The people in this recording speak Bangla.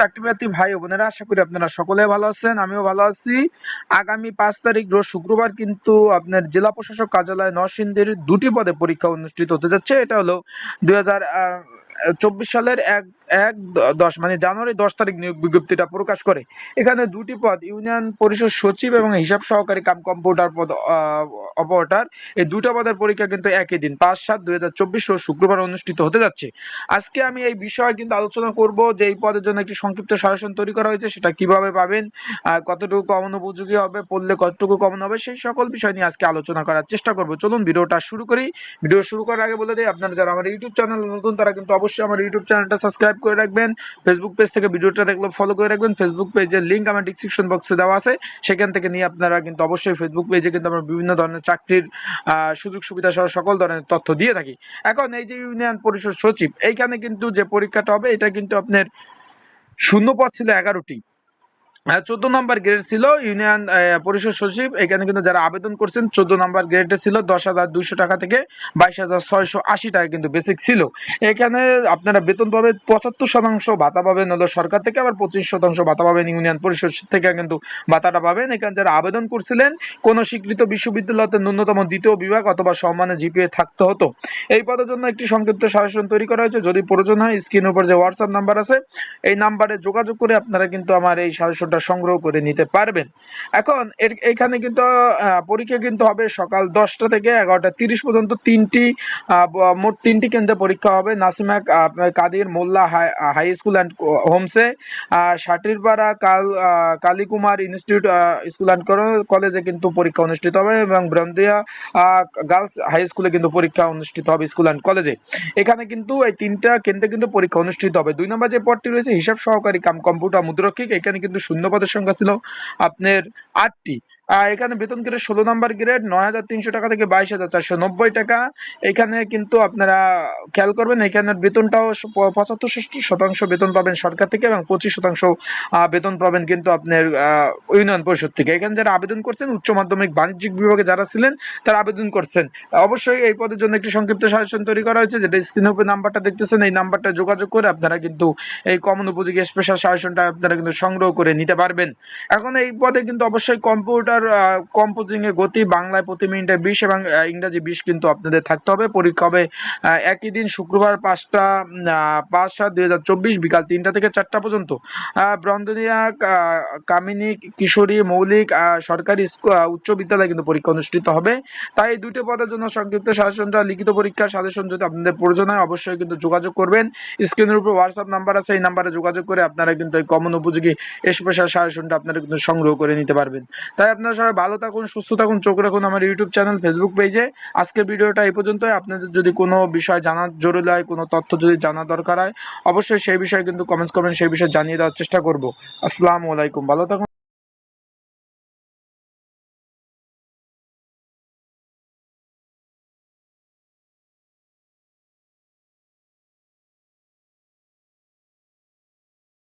চাকরি প্রার্থী ভাই বোনেরা, আশা করি আপনারা সকলে ভালো আছেন, আমিও ভালো আছি। আগামী পাঁচ তারিখ রোজ শুক্রবার কিন্তু আপনার জেলা প্রশাসক কার্যালয় নরসিংদীর দুটি পদে পরীক্ষা অনুষ্ঠিত হতে যাচ্ছে। এটা হলো দুই চব্বিশ সালের এক এক দশ মানে জানুয়ারি দশ তারিখ নিয়োগ বিজ্ঞপ্তিটা প্রকাশ করে। এখানে দুটি পদ, ইউনিয়ন পরিষদ সচিব এবং হিসাব সহকারী কাম কম্পিউটার পদ অপারেটর। এই দুটো পদের পরীক্ষা কিন্তু একই দিন, পাঁচ সাত দুই হাজার চব্বিশ শুক্রবার অনুষ্ঠিত হতে যাচ্ছে। আজকে আমি এই বিষয়ে কিন্তু আলোচনা করব যে এই পদের জন্য একটি সংক্ষিপ্ত সাজেশন তৈরি করা হয়েছে, সেটা কীভাবে পাবেন কতটুকু কমন উপযোগী হবে, পড়লে কতটুকু কমন হবে, সেই সকল বিষয় নিয়ে আজকে আলোচনা করার চেষ্টা করব। চলুন ভিডিওটা শুরু করি। ভিডিও শুরু করার আগে বলে দিই, আপনারা যারা আমার ইউটিউব চ্যানেল নতুন, তারা কিন্তু অবশ্যই আমার ইউটিউব চ্যানেলটা সাবস্ক্রাইব করে রাখবেন। ফেসবুক পেজ থেকে ভিডিওটা দেখলে ফলো করে রাখবেন। ফেসবুক পেজের লিঙ্ক আমার ডিসক্রিপশন বক্সে দেওয়া আছে। সেখান থেকে নিয়ে আপনারা কিন্তু অবশ্যই ফেসবুক পেজে কিন্তু আমরা বিভিন্ন ধরনের চাকরির সুযোগ সুবিধা সহ সকল ধরনের তথ্য দিয়ে থাকি। এখন এই যে ইউনিয়ন পরিষদ সচিব, এইখানে কিন্তু যে পরীক্ষাটা হবে, এটা কিন্তু আপনার শূন্য পদ ছিল এগারোটি। চোদ্দ নম্বর গ্রেড ছিল ইউনিয়ন পরিষদ সচিব। এখানে কিন্তু যারা আবেদন করছেন, চোদ্দ নম্বর গ্রেডে ছিল দশ হাজার দুইশো টাকা থেকে বাইশ হাজার ছয়শো আশি টাকা কিন্তু বেসিক ছিল। এখানে আপনারা বেতন পাবেন পঁচাত্তর শতাংশ, ভাতা পাবেন হলো সরকার থেকে, আবার পঁচিশ শতাংশ ভাতা পাবেন ইউনিয়ন পরিষদ থেকে কিন্তু ভাতাটা পাবেন। এখানে যারা আবেদন করছিলেন, কোন স্বীকৃত বিশ্ববিদ্যালয়তে ন্যূনতম দ্বিতীয় বিভাগ অথবা সম্মানে জিপিএ থাকতে হতো। এই পদের জন্য একটি সংক্ষিপ্ত সাজেশন তৈরি করা হয়েছে। যদি প্রয়োজন হয়, স্ক্রিনের উপর যে হোয়াটসঅ্যাপ নাম্বার আছে, এই নাম্বারে যোগাযোগ করে আপনারা কিন্তু আমার এই সাজেশনটা সংগ্রহ করে নিতে পারবেন। এখন এখানে কিন্তু পরীক্ষা কিন্তু হবে সকাল দশটা থেকে এগারোটা তিরিশ পর্যন্ত। তিনটি মোট তিনটি কেন্দ্রে পরীক্ষা হবে। Nasima Kadir, Molla high school and হোমসে। Satirpara, কাল কালীকুমার ইনস্টিটিউট স্কুল অ্যান্ড কলেজে কিন্তু পরীক্ষা অনুষ্ঠিত হবে এবং ব্রন্দিয়া গার্লস হাই স্কুলে কিন্তু পরীক্ষা অনুষ্ঠিত হবে স্কুল অ্যান্ড কলেজে। এখানে কিন্তু এই তিনটা কেন্দ্রে কিন্তু পরীক্ষা অনুষ্ঠিত হবে। দুই নম্বর যে পদটি রয়েছে, হিসাব সহকারী কাম কম্পিউটার মুদ্রক্ষিক। এখানে কিন্তু শূন্য পদের সংখ্যা ছিল আপনার আটটি। এখানে বেতন গ্রেড ষোলো নম্বর গ্রেড, নয় হাজার তিনশো টাকা থেকে বাইশ হাজার চারশো নব্বই টাকা। এখানে কিন্তু আপনারা খেয়াল করবেন, এখানের বেতনটাও পঁচাত্তর শতাংশ বেতন পাবেন সরকার থেকে এবং পঁচিশ শতাংশ বেতন পাবেন কিন্তু আপনার ইউনিয়ন পরিষদ থেকে। এখানে যারা আবেদন করছেন, উচ্চ মাধ্যমিক বাণিজ্যিক বিভাগে যারা ছিলেন, তারা আবেদন করছেন। অবশ্যই এই পদের জন্য একটি সংক্ষিপ্ত সাজেশন তৈরি করা হয়েছে, যেটা স্ক্রিনের উপর নাম্বারটা দেখতেছেন, এই নাম্বারটা যোগাযোগ করে আপনারা কিন্তু এই কমন উপযোগী স্পেশাল সাজেশনটা আপনারা কিন্তু সংগ্রহ করে নিতে পারবেন। এখন এই পদে কিন্তু অবশ্যই কম্পিউটার কম্পোজিং এ গতি বাংলায় প্রতি মিনিটে বিশ এবং ইংরাজি বিশ কিন্তু আপনাদের থাকতে হবে। পরীক্ষা হবে একই দিন শুক্রবার পাঁচটা পাঁচ সাত দুই হাজার চব্বিশ বিকাল তিনটা থেকে চারটা পর্যন্ত। ব্রন্দনিয়া কামিনী, কিশোরী, মৌলিক সরকারি উচ্চ বিদ্যালয়ে কিন্তু পরীক্ষা অনুষ্ঠিত হবে। তাই এই দুটো পদের জন্য সংক্ষিপ্ত সাজেশনটা, লিখিত পরীক্ষার সাজেশন যদি আপনাদের প্রয়োজন হয়, অবশ্যই কিন্তু যোগাযোগ করবেন। স্ক্রিনের উপর হোয়াটসঅ্যাপ নাম্বার আছে, এই নাম্বারে যোগাযোগ করে আপনারা কিন্তু এই কমন উপযোগী স্পেশাল সাজেশনটা আপনারা কিন্তু সংগ্রহ করে নিতে পারবেন। তাই আপনারা সবাই ভালো থাকুন, সুস্থ থাকুন, চোখ রাখুন আমার ইউটিউব চ্যানেল ফেসবুক পেজে আজকের ভিডিওটা এই পর্যন্তই। আপনাদের যদি কোনো বিষয় জানার জরুরি হয়, কোনো তথ্য যদি জানা দরকার হয়, অবশ্যই সেই বিষয়ে কিন্তু কমেন্টস করবেন, সেই বিষয়ে জানিয়ে দেওয়ার চেষ্টা করব। আসসালামু আলাইকুম, ভালো থাকুন।